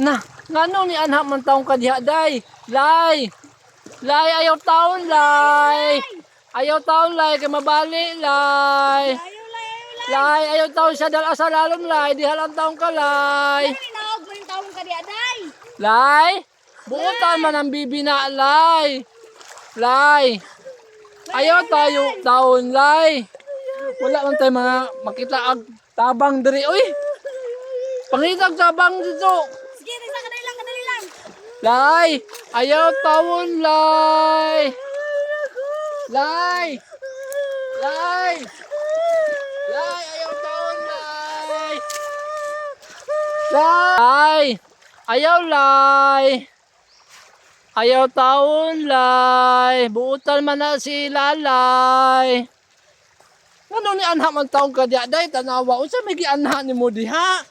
Na, ngano ni anak man taong ka diha day? Lay. Lay ayaw taon lay. Ayaw taon lay kay mabali lay. Lay, ayaw, taon sa dal asalalon lay, di halang taon ka lay. Mo yung taong aday? Lay. Buutan man ang bibi na lay. Lay. Ayaw tayo taon lay. Wala man tayo mga makita ag tabang diri oy. Pangitag tabang dito. Sige, Risa, kadali lang, kadali lang. Lay! Ayaw tawon, Lay! Lay! Lay! Lay! Ayaw tawon, Lay! Lay! Ayaw, Lay! Ayaw tawon, Lay! Buutan man na si Lalay! Ano ni anha man taong ka diya? Day, tanawa. Unsa may gianha ni mo diha?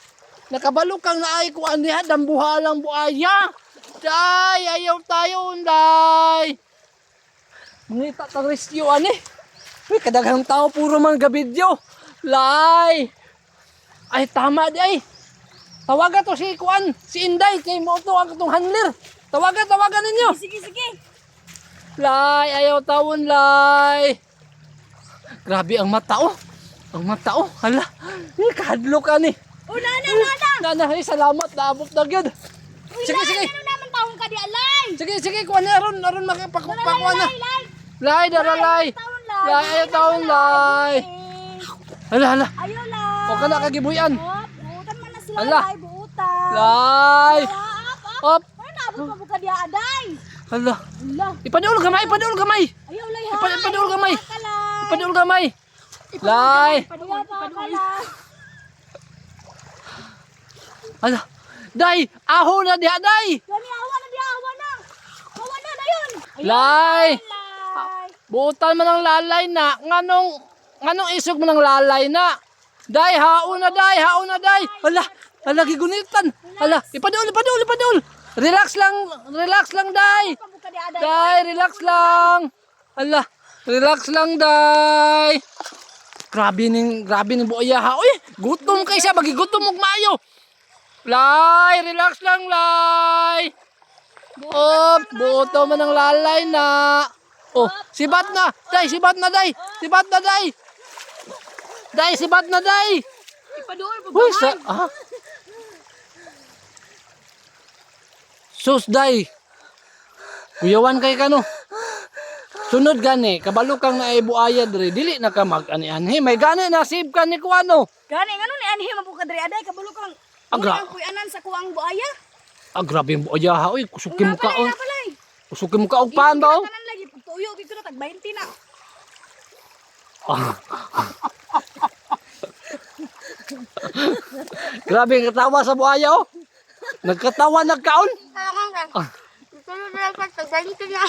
Nakabalo kang naay ko aniha, dambuha lang buaya. Day, ayaw tayo, day. Mangita tang rescue, ani. Uy, kadaghang tao, puro man gabidyo. Lay. Ay, tama di ay. Tawaga to si Kuan, si Inday, kay mo to ang itong handler. Tawaga, tawagan ninyo. Sige, sige. Lay, ayaw tawon, lay. Grabe ang mata, oh. Ang mata, oh. Hala, eh, kahadlo ka ni. Oh, nana, nana. Nana, ay, salamat, naabot na gyud. Sige, sige. ano naman taong ka di alay? Sige, sige, kuha na ron, ron makipakuha na. Lay, lay. Lay, dara, lay. Taon lay. Lay, ayaw taon, lay. Hala, hala. Ayaw lay. O ka na kagibuyan. Buutan man na sila, Ala. lay, buutan. Lay. Op. Ano naabot pa buka di aday? Hala. Ala. Ipaduol gamay, ipaduol gamay. Ayaw lay ha. Ipa- ipaduol gamay. Ipaduol gamay. Lay. Ka, lay. Hala. Day, aho na diha, day. Gani, awa na di, awa na. Awa na na yun. Ayaw, Lay. Buutan man ang lalay na. Nganong, nganong isog man ang lalay na. Day, haon na, day, haon na, day. Hala, hala, gigunitan. Hala, ipaduol, ipaduol, ipaduol. Relax lang, relax lang, day. Day, relax lang. Hala, relax lang, day. Grabe ning, grabe ning buaya ha. Uy, gutom kay siya, magigutom og maayo. Lay, relax lang, lay. Oh, buto man ang lalay na. Oh, sibat na. Day, sibat na, day. Sibat na, day. Day, sibat na, day. Ipaduol pa Uy, sa, ah. Sus, day. Kuyawan kay kano. Sunod gani, kabalo kang naibuaya diri, dili na ka mag ani anhi. May gani nasib ka ni kuano. Gani, ngano ni anhi mabuka diri aday kabalo kang Agra. Ang kuyanan sa kuang buaya. Ah, grabe yung buaya ha. Uy, kusukin mo ka. Oh. napalay. Kusukin mo ka og paan? Kanan lagi tuyo gid ko na tag 20 na. Grabe ang katawa sa buaya oh. Nagkatawa nagkaon. Kaya ka. Ito na tag 20 na.